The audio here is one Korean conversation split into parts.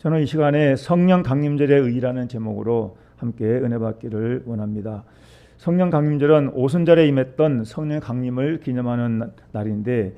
저는 이 시간에 성령 강림절의 의의라는 제목으로 함께 은혜 받기를 원합니다. 성령 강림절은 오순절에 임했던 성령 강림을 기념하는 날인데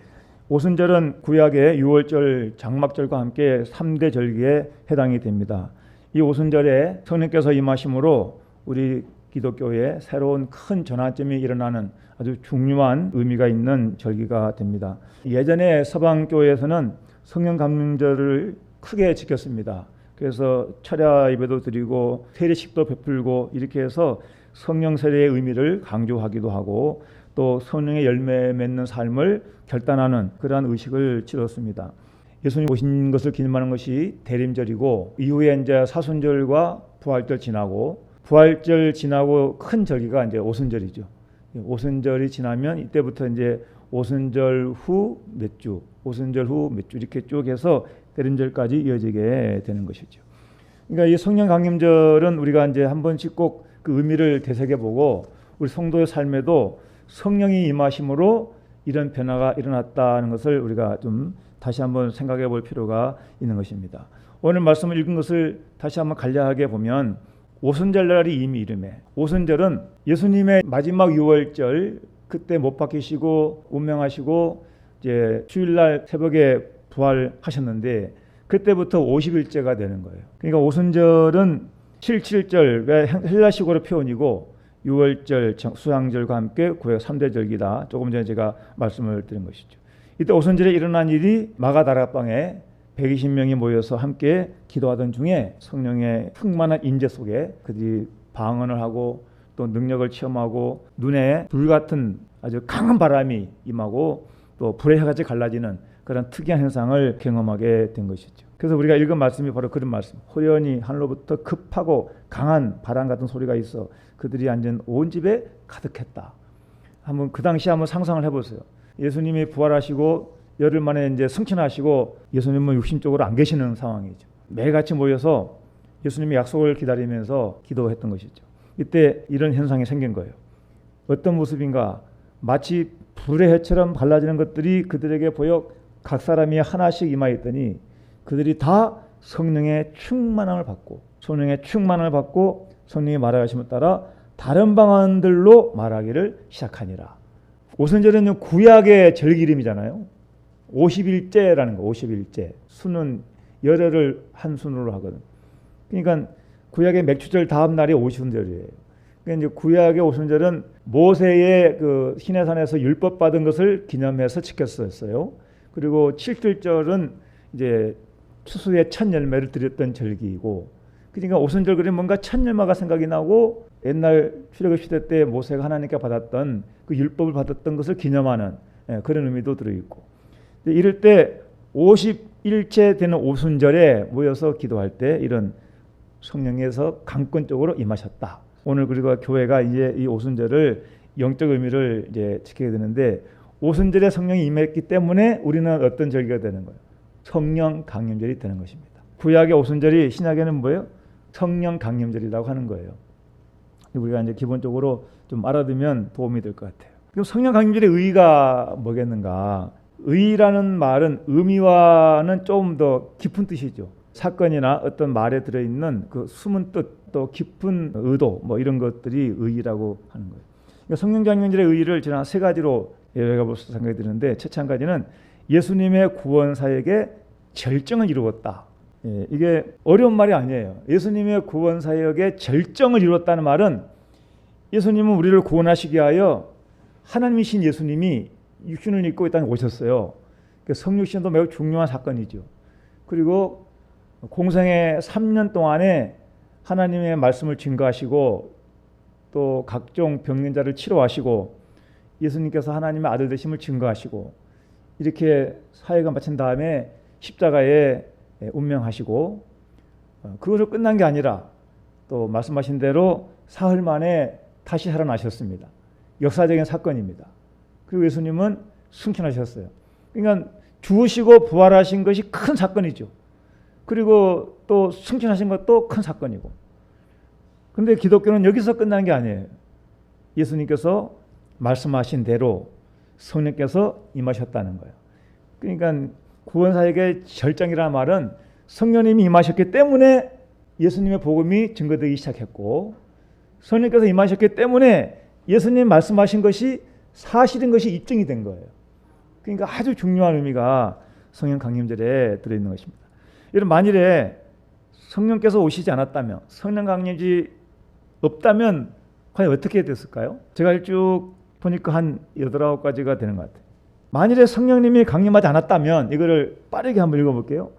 오순절은 구약의 유월절 장막절과 함께 3대 절기에 해당이 됩니다. 이 오순절에 성령께서 임하심으로 우리 기독교에 새로운 큰 전환점이 일어나는 아주 중요한 의미가 있는 절기가 됩니다. 예전에 서방교회에서는 성령 강림절을 크게 지켰습니다. 그래서 철야 예배도 드리고 세례식도 베풀고 이렇게 해서 성령 세례의 의미를 강조하기도 하고 또 성령의 열매 맺는 삶을 결단하는 그러한 의식을 치렀습니다. 예수님 오신 것을 기념하는 것이 대림절이고 이후에 이제 사순절과 부활절 지나고 부활절 지나고 큰 절기가 이제 오순절이죠. 오순절이 지나면 이때부터 이제 오순절 후 몇 주, 오순절 후 몇 주 이렇게 쭉 해서 대림절까지 이어지게 되는 것이죠. 그러니까 이 성령 강림절은 우리가 이제 한 번씩 꼭 그 의미를 되새겨 보고 우리 성도의 삶에도 성령이 임하심으로 이런 변화가 일어났다는 것을 우리가 좀 다시 한번 생각해 볼 필요가 있는 것입니다. 오늘 말씀을 읽은 것을 다시 한번 간략하게 보면 오순절 날이 이미 이름에 오순절은 예수님의 마지막 유월절 그때 못 박히시고 운명하시고 이제 주일날 새벽에 부활하셨는데 그때부터 50일째가 되는 거예요. 그러니까 오순절은 77절 왜 헬라식으로 표현이고 6월절 수양절과 함께 구약 3대 절기다. 조금 전에 제가 말씀을 드린 것이죠. 이때 오순절에 일어난 일이 마가다락방에 120명이 모여서 함께 기도하던 중에 성령의 충만한 인재 속에 그들이 방언을 하고 또 능력을 체험하고 눈에 불 같은 아주 강한 바람이 임하고 또 불의 해같이 갈라지는 그런 특이한 현상을 경험하게 된 것이죠. 그래서 우리가 읽은 말씀이 바로 그런 말씀. 호련히 하늘로부터 급하고 강한 바람 같은 소리가 있어 그들이 앉은 온 집에 가득했다. 한번 그 당시 한번 상상을 해보세요. 예수님이 부활하시고 열흘 만에 이제 승천하시고 예수님은 육신적으로 안 계시는 상황이죠. 매일같이 모여서 예수님의 약속을 기다리면서 기도했던 것이죠. 이때 이런 현상이 생긴 거예요. 어떤 모습인가? 마치 불의 해처럼 갈라지는 것들이 그들에게 보여 각 사람이 하나씩 임하였더니 그들이 다 성령의 충만함을 받고 성령의 충만함을 받고 성령이 말하심에 따라 다른 방언들로 말하기를 시작하니라. 오순절은 구약의 절기 이름이잖아요. 50일째라는 거, 50일째. 수는 열흘을 한 순으로 하거든. 그러니까 구약의 맥주절 다음 날이 오순절이에요. 그러니까 이제 구약의 오순절은 모세의 그 시내산에서 율법 받은 것을 기념해서 지켰었어요. 그리고 칠칠절은 이제 추수의 첫 열매를 드렸던 절기이고 그러니까 오순절 그림 뭔가 첫 열매가 생각이 나고 옛날 출애굽 시대 때 모세가 하나님께 받았던 그 율법을 받았던 것을 기념하는 예, 그런 의미도 들어 있고 이럴 때 51째 되는 오순절에 모여서 기도할 때 이런 성령에서 강권적으로 임하셨다. 오늘 그리고 교회가 이제 이 오순절을 영적 의미를 이제 지키게 되는데 오순절에 성령이 임했기 때문에 우리는 어떤 절기가 되는 거예요? 성령 강림절이 되는 것입니다. 구약의 오순절이 신약에는 뭐예요? 성령 강림절이라고 하는 거예요. 우리가 이제 기본적으로 좀 알아두면 도움이 될 것 같아요. 그럼 성령 강림절의 의의가 뭐겠는가? 의의라는 말은 의미와는 조금 더 깊은 뜻이죠. 사건이나 어떤 말에 들어있는 그 숨은 뜻, 또 깊은 의도, 뭐 이런 것들이 의의라고 하는 거예요. 그러니까 성령 강림절의 의의를 저는 세 가지로 예외가 벌써 생각이 드는데 첫째 한 가지는 예수님의 구원 사역의 절정을 이루었다. 예, 이게 어려운 말이 아니에요. 예수님의 구원 사역의 절정을 이루었다는 말은 예수님은 우리를 구원하시기 위하여 하나님이신 예수님이 육신을 입고 이 땅에 오셨어요. 그러니까 성육신도 매우 중요한 사건이죠. 그리고 공생의 3년 동안에 하나님의 말씀을 증거하시고 또 각종 병nhân 자를 치료하시고 예수님께서 하나님의 아들 되심을 증거하시고 이렇게 사회가 마친 다음에 십자가에 운명하시고 어, 그것으로 끝난 게 아니라 또 말씀하신 대로 사흘 만에 다시 살아나셨습니다. 역사적인 사건입니다. 그리고 예수님은 승천하셨어요. 그러니까 죽으시고 부활하신 것이 큰 사건이죠. 그리고 또 승천하신 것도 큰 사건이고. 근데 기독교는 여기서 끝난 게 아니에요. 예수님께서 말씀하신 대로 성령께서 임하셨다는 거예요. 그러니까 구원사역의 절정이라는 말은 성령님이 임하셨기 때문에 예수님의 복음이 증거되기 시작했고 성령께서 임하셨기 때문에 예수님 말씀하신 것이 사실인 것이 입증이 된 거예요. 그러니까 아주 중요한 의미가 성령 강림절에 들어있는 것입니다. 여러분 만일에 성령께서 오시지 않았다면 성령 강림이 없다면 과연 어떻게 됐을까요? 제가 쭉 보니까 한 여덟 아홉 가지가 되는 것 같아요. 만일에 성령님이 강림하지 않았다면 이거를 빠르게 한번 읽어볼게요.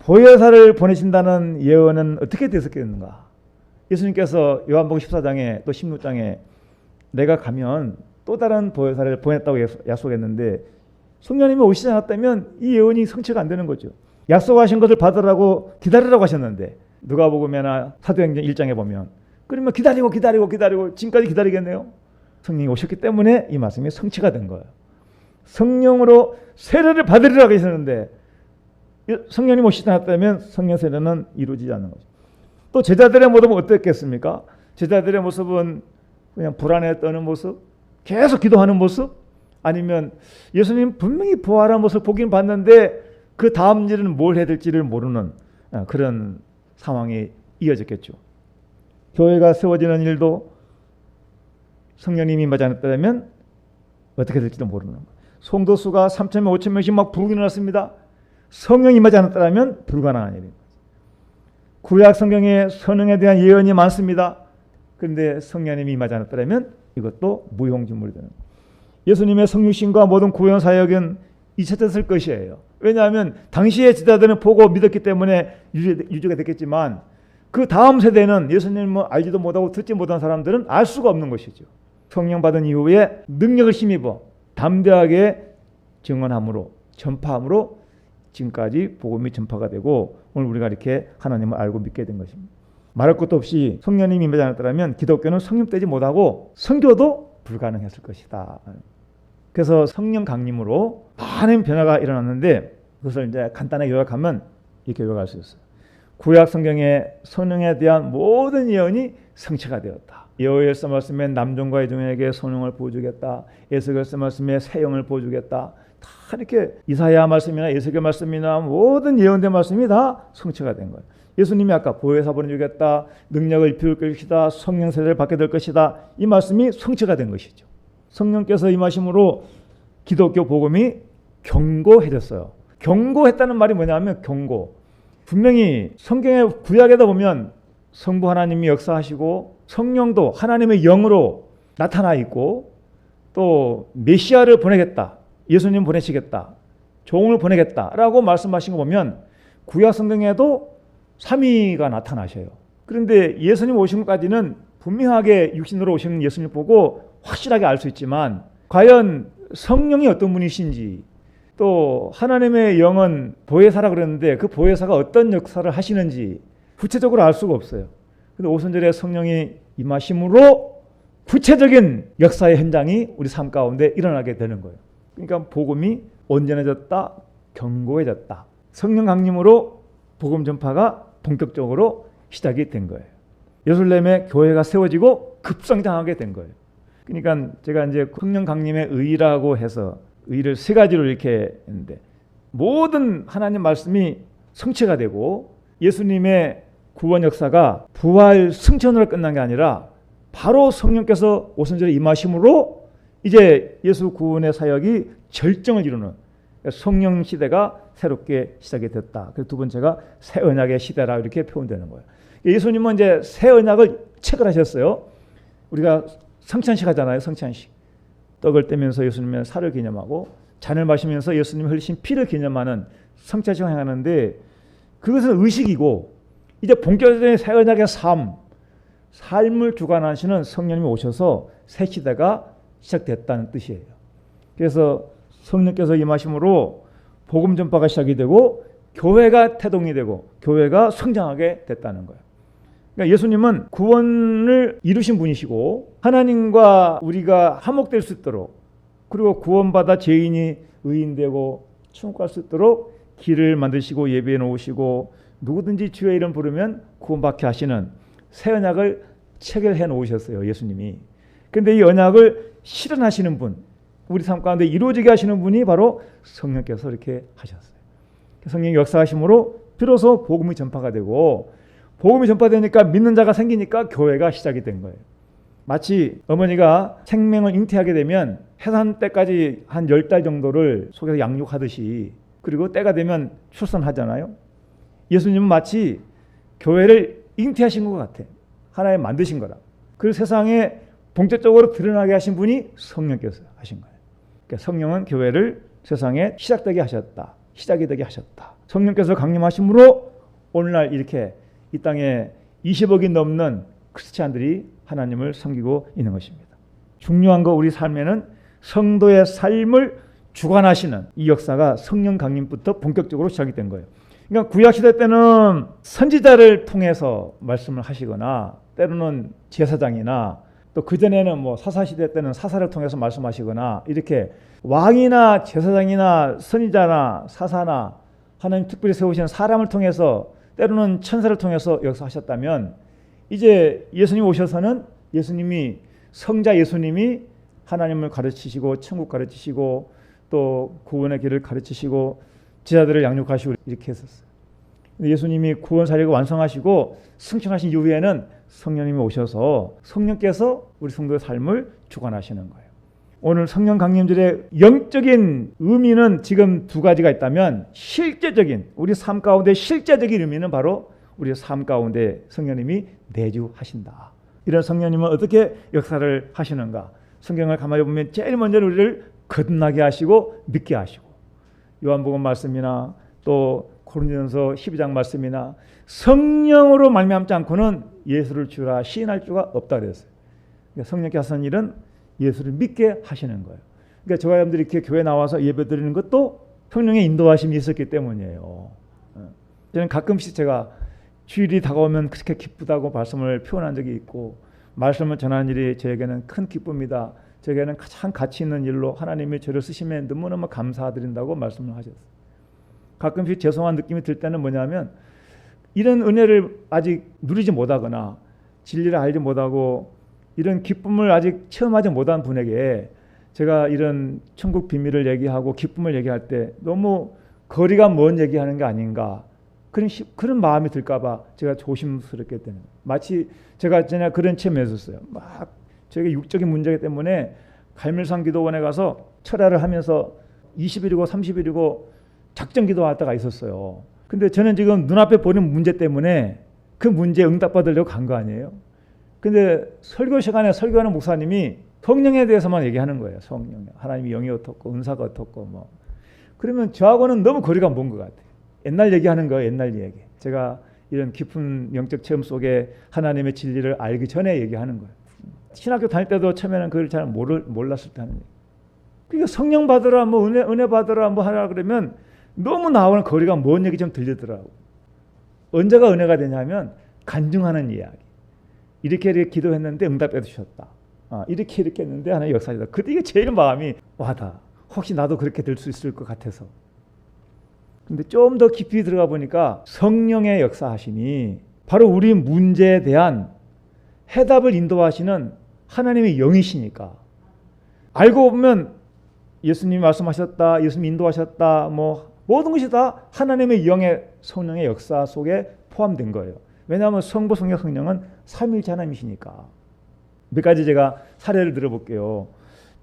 보혜사를 보내신다는 예언은 어떻게 됐었겠는가? 예수님께서 요한복음 14장에 또 16장에 내가 가면 또 다른 보혜사를 보냈다고 약속했는데 성령님이 오시지 않았다면 이 예언이 성취가 안 되는 거죠. 약속하신 것을 받으라고 기다리라고 하셨는데 누가복음이나 사도행전 1장에 보면 그러면 기다리고 기다리고 기다리고 지금까지 기다리겠네요. 성령이 오셨기 때문에 이 말씀이 성취가 된 거예요. 성령으로 세례를 받으리라고 하셨는데 성령님 오시지 않았다면 성령 세례는 이루어지지 않는 거죠. 또 제자들의 모습은 어땠겠습니까? 제자들의 모습은 그냥 불안해 떠는 모습, 계속 기도하는 모습, 아니면 예수님 분명히 부활한 모습 보긴 봤는데 그 다음 일은 뭘 해야 될지를 모르는 아, 그런 상황이 이어졌겠죠. 교회가 세워지는 일도 성령님이 임하지 않았다면 어떻게 될지도 모르는 거예요. 송도 수가 3천 명, 5천 명씩 막 부르기 일어났습니다. 성령이 임하지 않았다면 불가능한 일입니다. 구약 성경에 선응에 대한 예언이 많습니다. 그런데 성령님이 임하지 않았다면 이것도 무용지물이 되는 거예요. 예수님의 성육신과 모든 구원 사역은 잊혀졌을 것이에요. 왜냐하면 당시의 지자들은 보고 믿었기 때문에 유지가 됐겠지만 그 다음 세대는 예수님을 알지도 못하고 듣지 못한 사람들은 알 수가 없는 것이죠. 성령 받은 이후에 능력을 힘입어 담대하게 증언함으로 전파함으로 지금까지 복음이 전파가 되고 오늘 우리가 이렇게 하나님을 알고 믿게 된 것입니다. 말할 것도 없이 성령님이 임하지 않았다면 기독교는 성립되지 못하고 선교도 불가능했을 것이다. 그래서 성령 강림으로 많은 변화가 일어났는데 그것을 이제 간단하게 요약하면 이렇게 요약할 수 있어요. 구약 성경의 성령에 대한 모든 예언이 성취가 되었다. 여호와의 말씀에 남종과 여종에게 성령을 부어주겠다. 에스겔서 말씀에 새 영을 부어주겠다. 다 이렇게 이사야 말씀이나 에스겔 말씀이나 모든 예언된 말씀이 다 성취가 된 거예요. 예수님이 아까 보혜사 보내주겠다, 능력을 입힐 것이다, 성령 세례를 받게 될 것이다. 이 말씀이 성취가 된 것이죠. 성령께서 임하심으로 기독교 복음이 경고해졌어요. 경고했다는 말이 뭐냐면 경고. 분명히 성경의 구약에다 보면 성부 하나님이 역사하시고 성령도 하나님의 영으로 나타나 있고 또 메시아를 보내겠다. 예수님 보내시겠다. 종을 보내겠다라고 말씀하신 거 보면 구약 성경에도 삼위가 나타나셔요. 그런데 예수님 오신 것까지는 분명하게 육신으로 오신 예수님 보고 확실하게 알 수 있지만 과연 성령이 어떤 분이신지 또 하나님의 영은 보혜사라 그랬는데 그 보혜사가 어떤 역사를 하시는지 구체적으로 알 수가 없어요. 근데 오순절에 성령이 임하심으로 구체적인 역사의 현장이 우리 삶 가운데 일어나게 되는 거예요. 그러니까 복음이 온전해졌다, 견고해졌다. 성령 강림으로 복음 전파가 본격적으로 시작이 된 거예요. 예루살렘에 교회가 세워지고 급성장하게 된 거예요. 그러니까 제가 이제 성령 강림의 의라고 해서 의를 세 가지로 이렇게 했는데 모든 하나님 말씀이 성취가 되고 예수님의 구원 역사가 부활 승천으로 끝난 게 아니라 바로 성령께서 오순절에 임하심으로 이제 예수 구원의 사역이 절정을 이루는 성령 시대가 새롭게 시작이 됐다. 그두 번째가 새 언약의 시대라 이렇게 표현되는 거예요. 예수님은 이제 새 언약을 체결하셨어요. 우리가 성찬식 하잖아요. 성찬식. 떡을 떼면서 예수님의 살을 기념하고 잔을 마시면서 예수님 흘리신 피를 기념하는 성찬식을 행하는데 그것은 의식이고 이제 본격적인 새 언약의 삶, 삶을 주관하시는 성령님이 오셔서 새 시대가 시작됐다는 뜻이에요. 그래서 성령께서 임하심으로 복음 전파가 시작이 되고 교회가 태동이 되고 교회가 성장하게 됐다는 거예요. 그러니까 예수님은 구원을 이루신 분이시고 하나님과 우리가 화목될 수 있도록 그리고 구원받아 죄인이 의인되고 갈수 있도록 길을 만드시고 예배해 놓으시고 누구든지 주의 이름 부르면 구원받게 하시는 새 언약을 체결해 놓으셨어요. 예수님이. 근데 이 언약을 실현하시는 분, 우리 삶 가운데 이루어지게 하시는 분이 바로 성령께서 이렇게 하셨어요. 성령 역사하심으로 비로소 복음이 전파가 되고 복음이 전파되니까 믿는 자가 생기니까 교회가 시작이 된 거예요. 마치 어머니가 생명을 잉태하게 되면 해산 때까지 한 열 달 정도를 속에서 양육하듯이 그리고 때가 되면 출산하잖아요. 예수님은 마치 교회를 잉태하신 것 같아. 하나님 만드신 거라. 그 세상에 본격적으로 드러나게 하신 분이 성령께서 하신 거예요. 그러니까 성령은 교회를 세상에 시작되게 하셨다. 시작이 되게 하셨다. 성령께서 강림하심으로 오늘날 이렇게 이 땅에 20억이 넘는 크리스찬들이 하나님을 섬기고 있는 것입니다. 중요한 거 우리 삶에는 성도의 삶을 주관하시는 이 역사가 성령 강림부터 본격적으로 시작이 된 거예요. 그러니까 구약 시대 때는 선지자를 통해서 말씀을 하시거나 때로는 제사장이나 또 그전에는 뭐 사사 시대 때는 사사를 통해서 말씀하시거나 이렇게 왕이나 제사장이나 선지자나 사사나 하나님 특별히 세우시는 사람을 통해서 때로는 천사를 통해서 역사하셨다면 이제 예수님 오셔서는 예수님이 성자 예수님이 하나님을 가르치시고 천국 가르치시고 또 구원의 길을 가르치시고 제자들을 양육하시고 이렇게 했었어요. 예수님이 구원 사역을 완성하시고 승천하신 이후에는 성령님이 오셔서 성령께서 우리 성도의 삶을 주관하시는 거예요. 오늘 성령 강림절의 영적인 의미는 지금 두 가지가 있다면 실제적인 우리 삶 가운데 실제적인 의미는 바로 우리 삶 가운데 성령님이 내주하신다. 이런 성령님은 어떻게 역사를 하시는가? 성경을 가만히 보면 제일 먼저 우리를 거듭나게 하시고 믿게 하시고 요한복음 말씀이나 또 고린도전서 12장 말씀이나 성령으로 말미암지 않고는 예수를 주라 시인할 수가 없다 그랬어요. 그러니까 성령께서 하는 일은 예수를 믿게 하시는 거예요. 그러니까 저와 여러분들이 이렇게 교회 나와서 예배 드리는 것도 성령의 인도하심이 있었기 때문이에요. 어. 저는 가끔씩 제가 주일이 다가오면 그렇게 기쁘다고 말씀을 표현한 적이 있고 말씀을 전하는 일이 저에게는 큰 기쁨이다. 저에게는 가장 가치 있는 일로 하나님이 저를 쓰시면 너무너무 감사드린다고 말씀을 하셨어요. 가끔씩 죄송한 느낌이 들 때는 뭐냐면 이런 은혜를 아직 누리지 못하거나 진리를 알지 못하고 이런 기쁨을 아직 체험하지 못한 분에게 제가 이런 천국 비밀을 얘기하고 기쁨을 얘기할 때 너무 거리가 먼 얘기하는 게 아닌가 그런 시, 그런 마음이 들까봐 제가 조심스럽게 되는 마치 제가 전에 그런 체험했었어요. 막 저에게 육적인 문제 때문에 갈멜산 기도원에 가서 철야를 하면서 20일이고 30일이고 작정 기도할 때가 있었어요. 근데 저는 지금 눈앞에 보는 문제 때문에 그 문제에 응답받으려고 간 거 아니에요. 근데 설교 시간에 설교하는 목사님이 성령에 대해서만 얘기하는 거예요. 성령. 하나님이 영이 어떻고 은사가 어떻고 뭐. 그러면 저하고는 너무 거리가 먼 것 같아요. 옛날 얘기하는 거예요. 옛날 얘기. 제가 이런 깊은 영적 체험 속에 하나님의 진리를 알기 전에 얘기하는 거예요. 신학교 다닐 때도 처음에는 그걸 잘 모를, 몰랐을 때 하는 얘기. 그러니까 성령 받으라, 뭐 은혜, 은혜 받으라, 뭐 하라 그러면 너무 나오는 거리가 먼 얘기 좀 들리더라고. 언제가 은혜가 되냐면 간증하는 이야기. 이렇게 이렇게 기도했는데 응답해 주셨다. 아, 이렇게 이렇게 했는데 하나님 역사이다. 그때 이게 제일 마음이 와다. 혹시 나도 그렇게 될 수 있을 것 같아서. 근데 좀 더 깊이 들어가 보니까 성령의 역사하심이 바로 우리 문제에 대한 해답을 인도하시는 하나님의 영이시니까 알고 보면 예수님이 말씀하셨다, 예수님 인도하셨다, 뭐 모든 것이 다 하나님의 영의 성령의 역사 속에 포함된 거예요. 왜냐하면 성부, 성령, 성령은 삼일체 하나님이시니까. 몇 가지 제가 사례를 들어볼게요.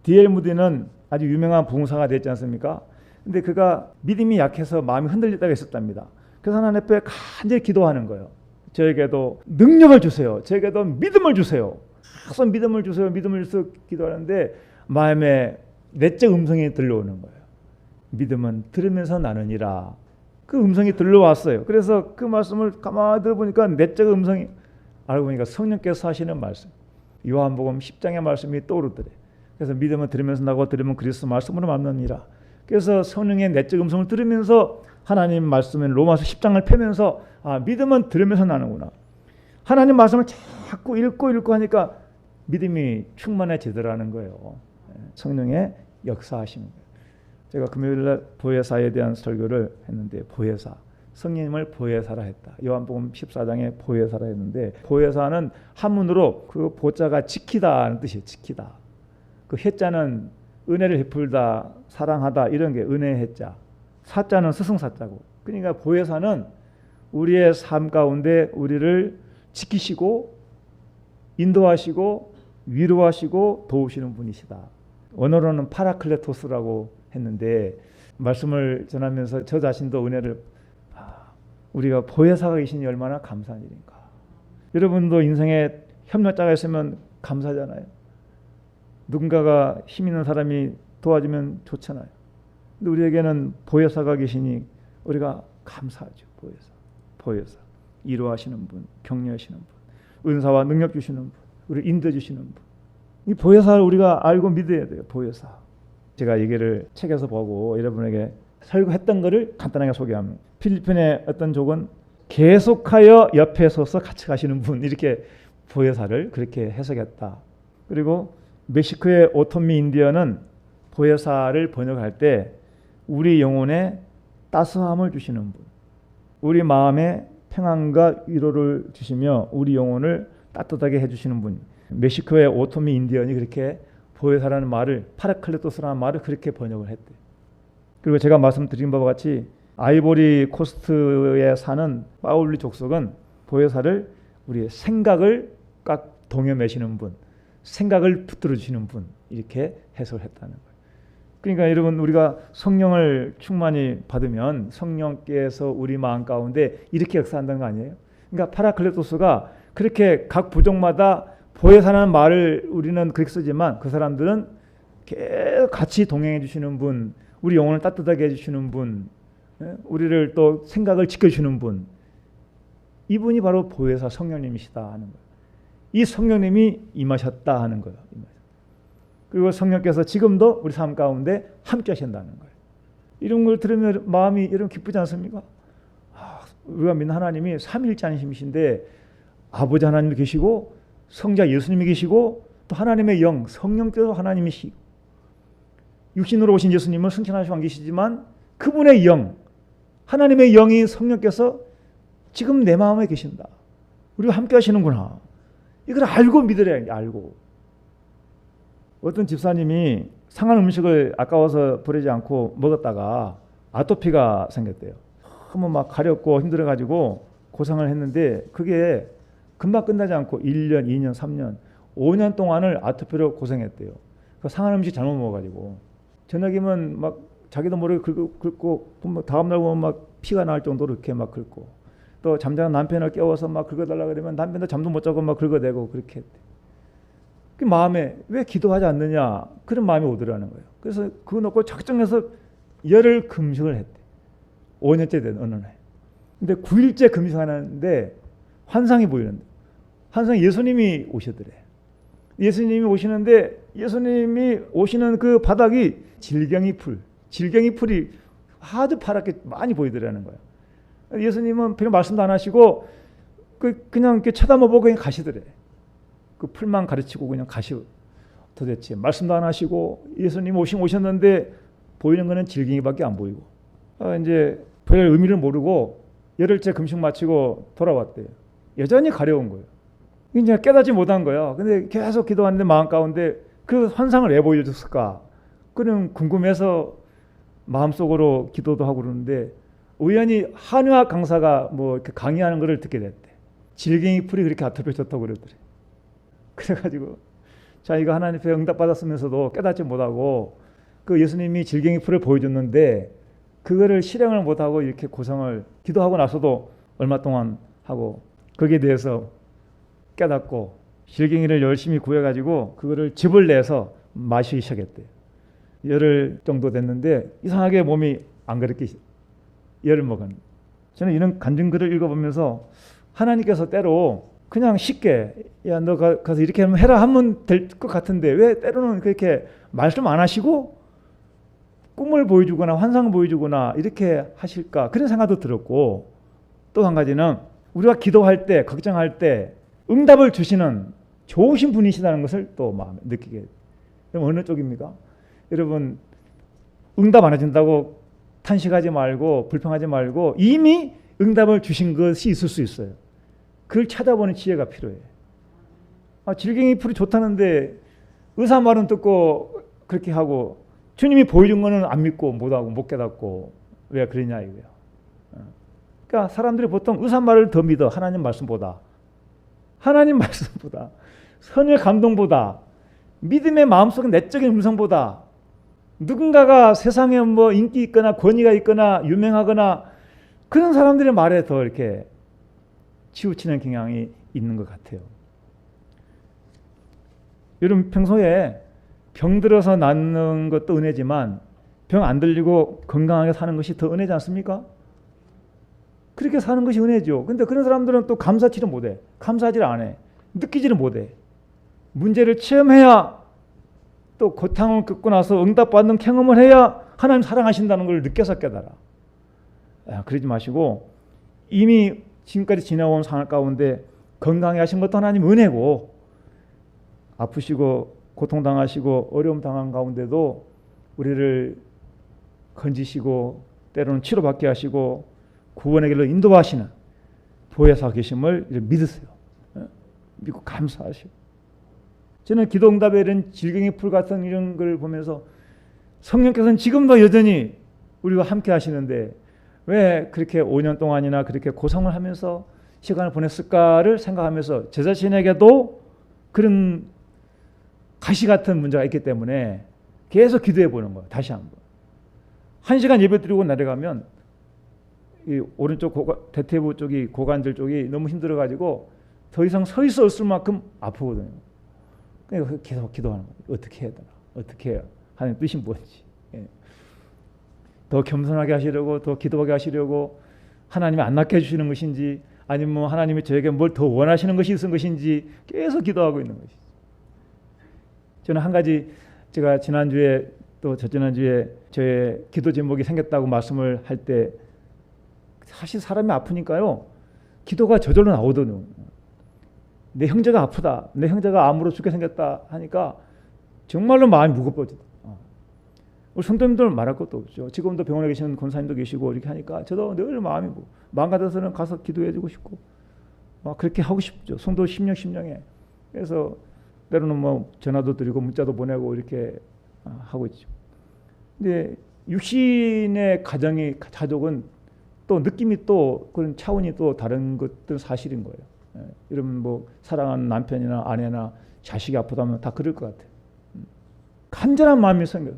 디엘 무디는 아주 유명한 부흥사가 됐지 않습니까? 근데 그가 믿음이 약해서 마음이 흔들렸다가 있었답니다. 그래서 하나님 앞에 간절히 기도하는 거예요. 저에게도 능력을 주세요. 저에게도 믿음을 주세요. 항상 믿음을 주세요. 믿음을 주세요. 기도하는데 마음에 내적 음성이 들려오는 거예요. 믿음은 들으면서 나느니라. 그 음성이 들려왔어요. 그래서 그 말씀을 가만히 들어보니까 내적 음성이 알고 보니까 성령께서 하시는 말씀. 요한복음 10장의 말씀이 떠오르더래. 그래서 믿음은 들으면서 나고 들으면 그리스도 말씀으로 만납니다. 그래서 성령의 내적 음성을 들으면서 하나님 말씀인 로마서 10장을 펴면서 아, 믿음은 들으면서 나는구나. 하나님 말씀을 자꾸 읽고 읽고 하니까 믿음이 충만해지더라는 거예요. 예, 성령의 역사하시는 거예요. 제가 금요일 날 보혜사에 대한 설교를 했는데 보혜사 성령님을 보혜사라 했다. 요한복음 14장에 보혜사라 했는데 보혜사는 한문으로 그 보자가 지키다는 뜻이에요. 지키다. 그 해자는 은혜를 베풀다, 사랑하다 이런 게 은혜 해자. 사자는 스승사자고. 그러니까 보혜사는 우리의 삶 가운데 우리를 지키시고 인도하시고 위로하시고 도우시는 분이시다. 원어로는 파라클레토스라고 했는데 말씀을 전하면서 저 자신도 은혜를 아, 우리가 보혜사가 계시니 얼마나 감사한 일인가. 여러분도 인생에 협력자가 있으면 감사하잖아요. 누군가가 힘 있는 사람이 도와주면 좋잖아요. 근데 우리에게는 보혜사가 계시니 우리가 감사하죠. 보혜사, 보혜사, 이로하시는 분, 격려하시는 분, 은사와 능력 주시는 분, 우리 인도 주시는 분. 이 보혜사를 우리가 알고 믿어야 돼요. 보혜사. 제가 얘기를 책에서 보고 여러분에게 설교했던 것을 간단하게 소개합니다. 필리핀의 어떤 족은 계속하여 옆에 서서 같이 가시는 분 이렇게 보혜사를 그렇게 해석했다. 그리고 멕시코의 오토미 인디언은 보혜사를 번역할 때 우리 영혼에 따스함을 주시는 분, 우리 마음에 평안과 위로를 주시며 우리 영혼을 따뜻하게 해주시는 분. 멕시코의 오토미 인디언이 그렇게 보혜사라는 말을 파라클레토스라는 말을 그렇게 번역을 했대. 그리고 제가 말씀드린 바와 같이 아이보리 코스트에 사는 파울리 족속은 보혜사를 우리의 생각을 꽉 동여매시는 분, 생각을 붙들어 주시는 분 이렇게 해석했다는 거예요. 그러니까 여러분 우리가 성령을 충만히 받으면 성령께서 우리 마음 가운데 이렇게 역사한다는 거 아니에요? 그러니까 파라클레토스가 그렇게 각 부족마다 보혜사라는 말을 우리는 그렇게 쓰지만 그 사람들은 계속 같이 동행해 주시는 분, 우리 영혼을 따뜻하게 해 주시는 분, 예? 우리를 또 생각을 지켜 주시는 분, 이분이 바로 보혜사 성령님이시다 하는 거예요. 이 성령님이 임하셨다 하는 거예요. 그리고 성령께서 지금도 우리 삶 가운데 함께 하신다는 거예요. 이런 걸 들으면 마음이 이런 기쁘지 않습니까? 아, 우리가 믿는 하나님이 삼일자이신데 아버지 하나님이 계시고 성자 예수님이 계시고 또 하나님의 영 성령께서 하나님이시고 육신으로 오신 예수님은 승천하시고 안 계시지만 그분의 영 하나님의 영이 성령께서 지금 내 마음에 계신다. 우리가 함께 하시는구나. 이걸 알고 믿으래야 돼, 알고. 어떤 집사님이 상한 음식을 아까워서 버리지 않고 먹었다가 아토피가 생겼대요. 너무 막 가렵고 힘들어가지고 고생을 했는데 그게 금방 끝나지 않고 1년, 2년, 3년, 5년 동안을 아토피로 고생했대요. 그 상한 음식 잘못 먹어가지고 저녁이면 막 자기도 모르게 긁고, 긁고 뭐 다음 날 보면 막 피가 날 정도로 이렇게 막 긁고 또 잠자는 남편을 깨워서 막 긁어달라 그러면 남편도 잠도 못 자고 막 긁어대고 그렇게 했대. 그 마음에 왜 기도하지 않느냐 그런 마음이 오더라는 거예요. 그래서 그거 놓고 작정해서 열흘 금식을 했대. 5년째 된 어느 날. 근데 9일째 금식하는데 환상이 보이는데 환상 예수님이 오시더래. 예수님이 오시는데 예수님이 오시는 그 바닥이 질경이 풀, 질경이 풀이 아주 파랗게 많이 보이더라는 거예요. 예수님은 별로 말씀도 안 하시고 그 그냥 이렇게 쳐다보고 그냥 가시더래. 그 풀만 가르치고 그냥 가시 도대체 말씀도 안 하시고 예수님 오신 오셨는데 보이는 거는 질경이밖에 안 보이고 아, 이제 별 의미를 모르고 열흘째 금식 마치고 돌아왔대요. 여전히 가려운 거예요. 이제 깨닫지 못한 거예요. 근데 계속 기도하는데 마음 가운데 그 환상을 왜 보여줬을까? 그는 궁금해서 마음속으로 기도도 하고 그러는데 우연히 한의학 강사가 뭐 이렇게 강의하는 것을 듣게 됐대. 질갱이 풀이 그렇게 아토피졌다고 그러더래. 그래가지고 자 이거 하나님 앞에 응답 받았으면서도 깨닫지 못하고 그 예수님이 질갱이 풀을 보여줬는데 그거를 실행을 못하고 이렇게 고생을 기도하고 나서도 얼마 동안 하고 거기에 대해서 깨닫고 질갱이를 열심히 구해가지고 그거를 즙을 내서 마시기 시작했대요. 열흘 정도 됐는데 이상하게 몸이 안 그렇게 열을 먹은. 저는 이런 간증글을 읽어보면서 하나님께서 때로 그냥 쉽게 야 너 가서 이렇게 하면 해라 하면 될 것 같은데 왜 때로는 그렇게 말씀 안 하시고 꿈을 보여주거나 환상을 보여주거나 이렇게 하실까 그런 생각도 들었고 또 한 가지는 우리가 기도할 때 걱정할 때 응답을 주시는 좋으신 분이시다는 것을 또 마음에 느끼게 그럼 어느 쪽입니까? 여러분 응답 안 해준다고 탄식하지 말고 불평하지 말고 이미 응답을 주신 것이 있을 수 있어요. 그걸 찾아보는 지혜가 필요해. 아, 질갱이 풀이 좋다는데 의사 말은 듣고 그렇게 하고 주님이 보여준 거는 안 믿고 못하고 못 깨닫고 왜 그러냐 이거야. 어. 그러니까 사람들이 보통 의사 말을 더 믿어 하나님 말씀보다 하나님 말씀보다 선의 감동보다 믿음의 마음속의 내적인 음성보다 누군가가 세상에 뭐 인기 있거나 권위가 있거나 유명하거나 그런 사람들의 말에 더 이렇게 치우치는 경향이 있는 것 같아요. 여러분 평소에 병 들어서 낫는 것도 은혜지만 병 안 들리고 건강하게 사는 것이 더 은혜지 않습니까? 그렇게 사는 것이 은혜죠. 근데 그런 사람들은 또 감사치를 못해. 감사하지를 안 해. 느끼지를 못해. 문제를 체험해야 또 고통을 겪고 나서 응답받는 경험을 해야 하나님 사랑하신다는 걸 느껴서 깨달아. 아, 그러지 마시고 이미 지금까지 지나온 상황 가운데 건강해 하신 것도 하나님 은혜고 아프시고 고통당하시고 어려움 당한 가운데도 우리를 건지시고 때로는 치료받게 하시고 구원의 길로 인도하시는 보혜사 계심을 믿으세요. 어? 믿고 감사하시고 저는 기도 응답의 이런 질경의 풀 같은 이런 걸 보면서 성령께서는 지금도 여전히 우리와 함께 하시는데 왜 그렇게 5년 동안이나 그렇게 고성을 하면서 시간을 보냈을까를 생각하면서 제 자신에게도 그런 가시 같은 문제가 있기 때문에 계속 기도해 보는 거예요. 다시 한번. 한 시간 예배 드리고 내려가면 이 오른쪽 고관, 대퇴부 쪽이 고관절 쪽이 너무 힘들어 가지고 더 이상 서 있어 없을 만큼 아프거든요. 그러니까 계속 기도하는 거예요. 어떻게 해야 되나? 어떻게 해야? 하나님 뜻이 뭔지. 예. 더 겸손하게 하시려고 더 기도하게 하시려고 하나님이 안 낫게 해주시는 것인지 아니면 뭐 하나님이 저에게 뭘 더 원하시는 것이 있은 것인지 계속 기도하고 있는 것이죠. 저는 한 가지 제가 지난주에 또 저지난주에 저의 기도 제목이 생겼다고 말씀을 할때 사실 사람이 아프니까요. 기도가 저절로 나오거든요. 내 형제가 아프다. 내 형제가 암으로 죽게 생겼다 하니까 정말로 마음이 무겁어지다. 어. 우리 성도님들 말할 것도 없죠. 지금도 병원에 계시는 권사님도 계시고 이렇게 하니까 저도 늘 마음이 뭐 마음 같아서는 가서 기도해주고 싶고 막 그렇게 하고 싶죠. 성도 심령 심령에 그래서 때로는 뭐 전화도 드리고 문자도 보내고 이렇게 아, 하고 있죠. 근데 육신의 가정이 가족은 또 느낌이 또 그런 차원이 또 다른 것들 사실인 거예요. 예, 이러면 뭐 사랑하는 남편이나 아내나 자식이 아프다면 다 그럴 것 같아요. 음. 간절한 마음이 생겨요.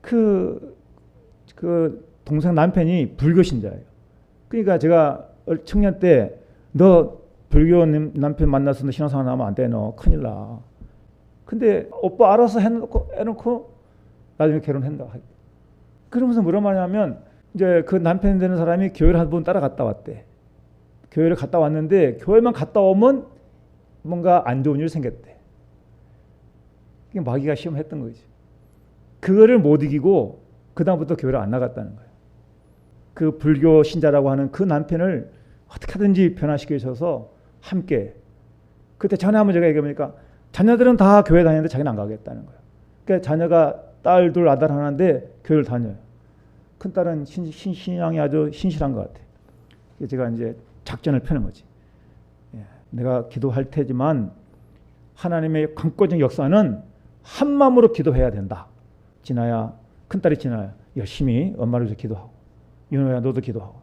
그, 그 동생 남편이 불교 신자예요. 그러니까 제가 청년 때 너 불교 남편 만나서 너 신앙생활 하면 안 돼. 너 큰일 나. 근데 오빠 알아서 해놓고, 해놓고 나중에 결혼한다. 그러면서 뭐라 말하냐면 이제 그 남편 되는 사람이 교회를 한 번 따라갔다 왔대. 교회를 갔다 왔는데 교회만 갔다 오면 뭔가 안 좋은 일이 생겼대. 그게 마귀가 시험했던 거지. 그거를 못 이기고 그 다음부터 교회를 안 나갔다는 거예요. 그 불교 신자라고 하는 그 남편을 어떻게든지 변화시켜 주셔서 함께 그때 전에 한번 제가 얘기해보니까 자녀들은 다 교회 다니는데 자기는 안 가겠다는 거예요. 그러니까 자녀가 딸 둘 아들 하나인데 교회를 다녀요. 큰 딸은 신, 신, 신앙이 아주 신실한 것 같아요. 제가 이제 작전을 펴는 거지. 예, 내가 기도할 테지만 하나님의 강권적 역사는 한 마음으로 기도해야 된다. 진아야, 큰 딸이 진아야 열심히 엄마를 위해서 기도하고 윤호야 너도 기도하고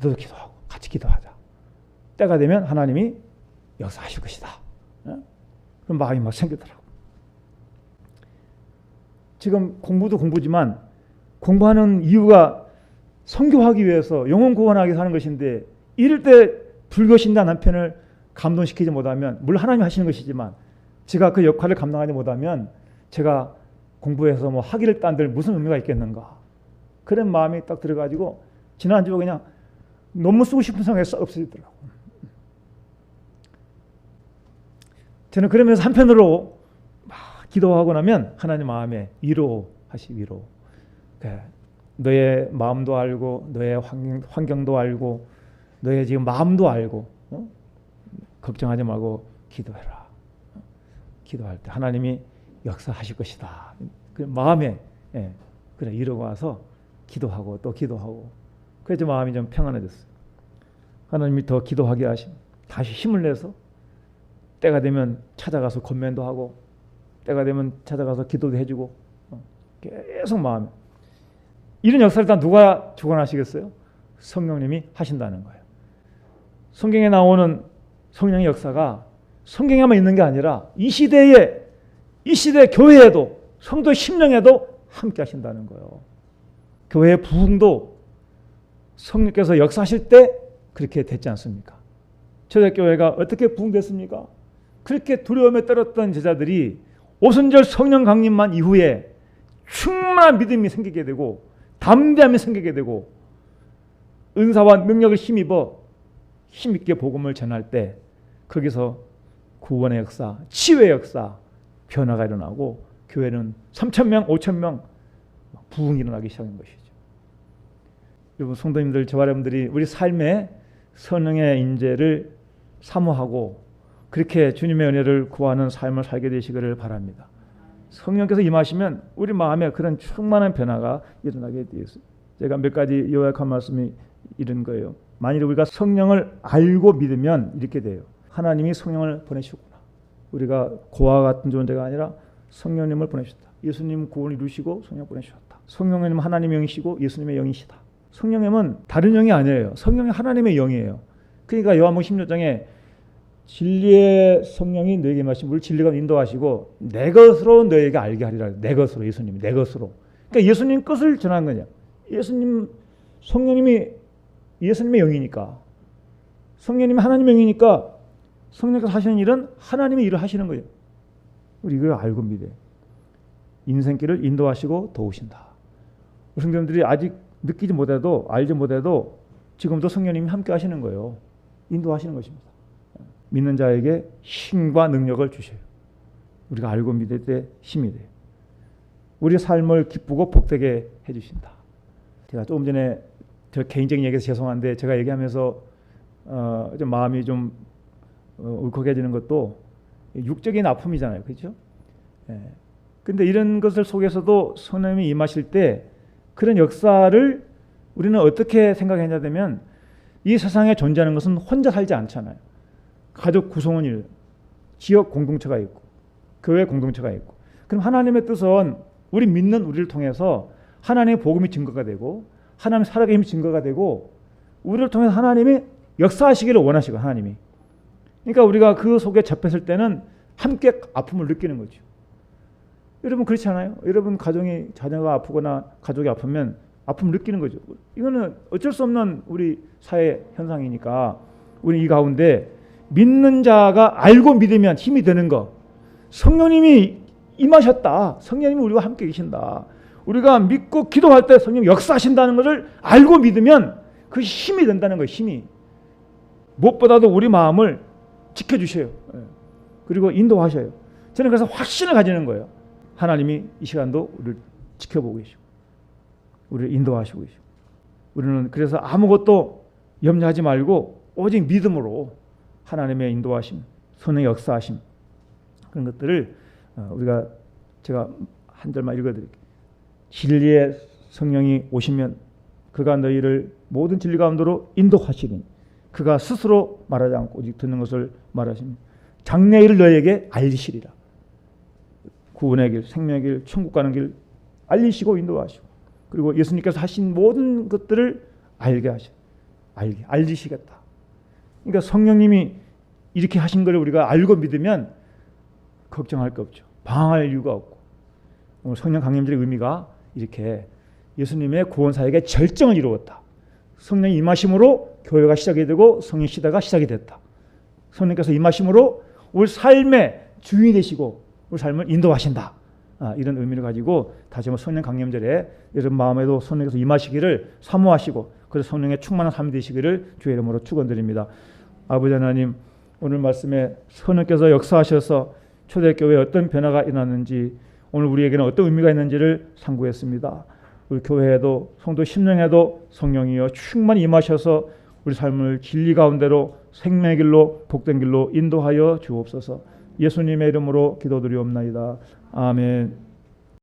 너도 기도하고 같이 기도하자. 때가 되면 하나님이 역사하실 것이다. 예? 그런 마음이 막 생기더라고. 지금 공부도 공부지만 공부하는 이유가 성교하기 위해서 영혼 구원하기 위해서 하는 것인데 이럴 때 불교 신자 남편을 감동시키지 못하면 물론 하나님이 하시는 것이지만 제가 그 역할을 감당하지 못하면 제가 공부해서 뭐 학위를 딴들 무슨 의미가 있겠는가 그런 마음이 딱 들어가지고 지난주에 그냥 논문 쓰고 싶은 생각이 싹 없어지더라고. 저는 그러면서 한편으로 막 기도하고 나면 하나님 마음에 위로하시 위로. 그 너의 마음도 알고 너의 환경, 환경 도 알고 너의 지금 마음도 알고 어? 걱정하지 말고 기도해라. 어? 기도할 때 하나님이 역사하실 것이다. 그 마음에 예, 그래 이러고 와서 기도하고 또 기도하고 그래서 마음이 좀 평안해졌어요. 하나님이 더 기도하게 하심, 다시 힘을 내서 때가 되면 찾아가서 건면도 하고 때가 되면 찾아가서 기도도 해주고 어, 계속 마음 이런 역사를 다 누가 주관하시겠어요? 성령님이 하신다는 거예요. 성경에 나오는 성령의 역사가 성경에만 있는 게 아니라 이 시대에 이 시대 교회에도 성도 심령에도 함께 하신다는 거예요. 교회의 부흥도 성령께서 역사하실 때 그렇게 됐지 않습니까? 초대교회가 어떻게 부흥됐습니까? 그렇게 두려움에 떨었던 제자들이 오순절 성령 강림만 이후에 충만한 믿음이 생기게 되고 담대함이 생기게 되고 은사와 능력을 힘입어 힘있게 복음을 전할 때 거기서 구원의 역사, 치유의 역사, 변화가 일어나고 교회는 3천 명, 5천 명 부흥이 일어나기 시작한 것이죠. 여러분 성도님들, 저와 여러분들이 우리 삶에 선능의 인재를 사모하고 그렇게 주님의 은혜를 구하는 삶을 살게 되시기를 바랍니다. 성령께서 임하시면 우리 마음에 그런 충만한 변화가 일어나게 되어 있어요. 제가 몇 가지 요약한 말씀이 이런 거예요. 만일 우리가 성령을 알고 믿으면 이렇게 돼요. 하나님이 성령을 보내셨구나. 우리가 고아 같은 존재가 아니라 성령님을 보내셨다. 예수님 구원을 이루시고 성령 보내주셨다. 성령님 하나님의 영이시고 예수님의 영이시다. 성령님은 다른 영이 아니에요. 성령이 하나님의 영이에요. 그러니까 요한복음 16장에 진리의 성령이 너에게 마신 물 진리가 인도하시고 내 것으로 너에게 알게 하리라. 내 것으로 예수님이 내 것으로. 그러니까 예수님 것을 전한 거냐. 예수님 성령님이 예수님의 영이니까 성령님이 하나님의 영이니까 성령께서 하시는 일은 하나님의 일을 하시는 거예요. 우리 이걸 알고 믿어요. 인생길을 인도하시고 도우신다. 성도님들이 아직 느끼지 못해도 알지 못해도 지금도 성령님이 함께 하시는 거예요. 인도하시는 것입니다. 믿는 자에게 힘과 능력을 주셔요. 우리가 알고 믿을 때 힘이 돼요. 우리 삶을 기쁘고 복되게 해주신다. 제가 조금 전에 저 개인적인 얘기해서 죄송한데 제가 얘기하면서 어, 좀 마음이 좀 어, 울컥해지는 것도 육적인 아픔이잖아요, 그렇죠? 예. 근데 이런 것을 속에서도 성령님이 임하실 때 그런 역사를 우리는 어떻게 생각했냐면 이 세상에 존재하는 것은 혼자 살지 않잖아요. 가족 구성원 일, 지역 공동체가 있고 교회 공동체가 있고 그럼 하나님의 뜻은 우리 믿는 우리를 통해서 하나님의 복음이 증거가 되고 하나님 살아계심이 증거가 되고 우리를 통해서 하나님이 역사하시기를 원하시고 하나님이 그러니까 우리가 그 속에 접했을 때는 함께 아픔을 느끼는 거죠. 여러분 그렇지 않아요? 여러분 가정이 자녀가 아프거나 가족이 아프면 아픔을 느끼는 거죠. 이거는 어쩔 수 없는 우리 사회 현상이니까 우리 이 가운데 믿는 자가 알고 믿으면 힘이 되는 거. 성령님이 임하셨다. 성령님이 우리와 함께 계신다. 우리가 믿고 기도할 때 성령 역사하신다는 것을 알고 믿으면 그 힘이 된다는 거예요. 힘이. 무엇보다도 우리 마음을 지켜주셔요. 예. 그리고 인도하셔요. 저는 그래서 확신을 가지는 거예요. 하나님이 이 시간도 우리를 지켜보고 계시고 우리를 인도하시고 계시고 우리는 그래서 아무것도 염려하지 말고 오직 믿음으로 하나님의 인도하심, 선의 역사하심 그런 것들을 어, 우리가 제가 한 절만 읽어드릴게요. 진리의 성령이 오시면 그가 너희를 모든 진리 가운데로 인도하시리니 그가 스스로 말하지 않고 오직 듣는 것을 말하시니 장래일을 너에게 알리시리라. 구원의 길, 생명의 길, 천국 가는 길 알리시고 인도하시고 그리고 예수님께서 하신 모든 것들을 알게 하셔. 알게 알리시겠다. 그러니까 성령님이 이렇게 하신 걸 우리가 알고 믿으면 걱정할 거 없죠. 방황할 이유가 없고 오늘 성령 강림절의 의미가 이렇게 예수님의 구원 사역의 절정을 이루었다. 성령 임하심으로 교회가 시작이 되고 성령 시대가 시작이 됐다. 성령께서 임하심으로 우리 삶의 주인이 되시고 우리 삶을 인도하신다. 아, 이런 의미를 가지고 다시 한번 성령 강림절에 여러분 마음에도 성령께서 임하시기를 사모하시고 그래서 성령의 충만한 삶이 되시기를 주의 이름으로 축원드립니다. 아버지 하나님 오늘 말씀에 성령께서 역사하셔서 초대교회에 어떤 변화가 일어났는지 오늘 우리에게는 어떤 의미가 있는지를 상고했습니다. 우리 교회에도 성도 심령에도 성령이여 충만히 임하셔서 우리 삶을 진리 가운데로 생명의 길로 복된 길로 인도하여 주옵소서. 예수님의 이름으로 기도드리옵나이다. 아멘.